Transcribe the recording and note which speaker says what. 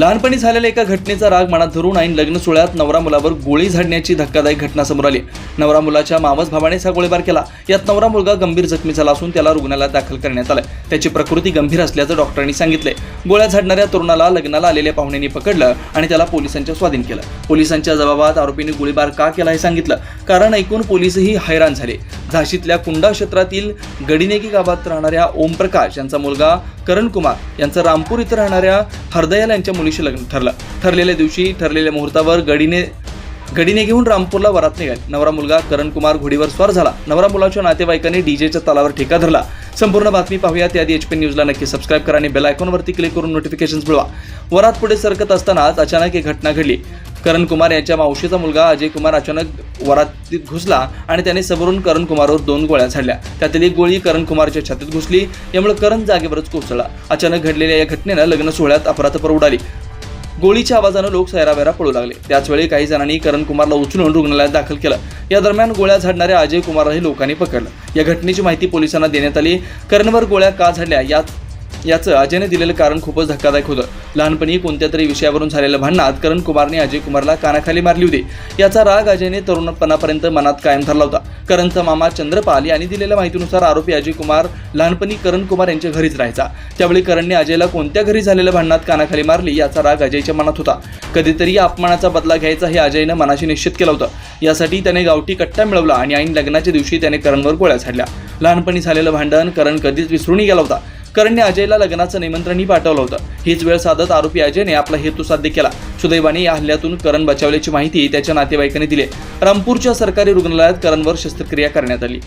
Speaker 1: लहानपणी झालेल्या एका घटनेचा राग मनात धरून ऐन लग्न सोहळ्यात नवरा मुलावर गोळी झाडण्याची धक्कादायक घटना समोर आली. नवरा मुलाच्या मामस भावानेच हा गोळीबार केला. यात नवरा मुलगा गंभीर जखमी झाला असून त्याला रुग्णालयात दाखल करण्यात आलं त्याची प्रकृती गंभीर असल्याचं डॉक्टरांनी सांगितले गोळ्या झाडणाऱ्या तरुणाला लग्नाला आलेल्या पाहुण्यांनी पकडलं आणि त्याला पोलिसांच्या स्वाधीन केलं. पोलिसांच्या जबाबात आरोपीने गोळीबार का केला हे सांगितलं. कारण ऐकून पोलीसही हैराण झाले. झाशीतल्या कुंडा क्षेत्रातील गडिनेगी गावात राहणाऱ्या ओमप्रकाश यांचा मुलगा करण कुमार यांचं रामपूर इथं राहणाऱ्या हरदयाल यांच्या मुलीशी लग्न ठरलं. ठरलेल्या दिवशी ठरलेल्या मुहूर्तावर गडीने गडीने घेऊन रामपूरला वरात निघाली. नवरा मुलगा करण कुमार घोडीवर स्वार झाला. नवरा मुलाच्या नातेवाईकांनी डीजेच्या तालावर ठेका धरला. संपूर्ण बातमी पाहूया त्याआधी एच पी न्यूजला नक्की सबस्क्राईब करा आणि बेल आयकॉनवरती क्लिक करून नोटिफिकेशन मिळवा. वरात पुढे सरकत असतानाच अचानक एक घटना घडली. करण कुमार यांच्या मावशीचा मुलगा अजय कुमार अचानक वरातीत घुसला आणि त्याने सबरून करण कुमारवर दोन गोळ्या झाडल्या. त्यातील एक गोळी करण कुमारच्या छातीत घुसली. यामुळे करण जागेवरच कोसळला. अचानक घडलेल्या या घटनेनं लग्न सोहळ्यात अपरातपर उडाली. गोळीच्या आवाजानं लोक सैरावैरा पळू लागले. त्याचवेळी काही जणांनी करण कुमारला उचलून रुग्णालयात दाखल केलं. या दरम्यान गोळ्या झाडणाऱ्या अजय कुमारलाही लोकांनी पकडलं. या घटनेची माहिती पोलिसांना देण्यात आली. करणवर गोळ्या का झाडल्या यात याचं अजयने दिलेलं कारण खूपच धक्कादायक होतं. लहानपणी कोणत्या तरी विषयावरून झालेल्या भांडणात करण कुमारने अजय कुमारला कानाखाली मारली होती. याचा राग अजयने तरुणपणापर्यंत मनात कायम धरला होता. करणचा मामा चंद्रपाल यांनी दिलेल्या माहितीनुसार आरोपी अजय कुमार लहानपणी करण कुमार यांच्या घरीच राहायचा. त्यावेळी करणने अजयला कोणत्या घरी झालेल्या भांडणात कानाखाली मारली याचा राग अजयच्या मनात होता. कधीतरी या अपमानाचा बदला घ्यायचा हे अजयनं मनाशी निश्चित केलं होतं. यासाठी त्याने गावठी कट्टा मिळवला आणि ऐन लग्नाच्या दिवशी त्याने करणवर गोळ्या झाडल्या. लहानपणी झालेलं भांडण करण कधीच विसरूनही गेला होता. करणने अजयला लग्नाचं निमंत्रणही पाठवलं होतं. हीच वेळ साधत आरोपी अजयने आपला हेतू साध्य केला. सुदैवाने या हल्ल्यातून करण बचावल्याची माहिती त्याच्या नातेवाईकांनी दिली. रामपूरच्या सरकारी रुग्णालयात करणवर शस्त्रक्रिया करण्यात आली.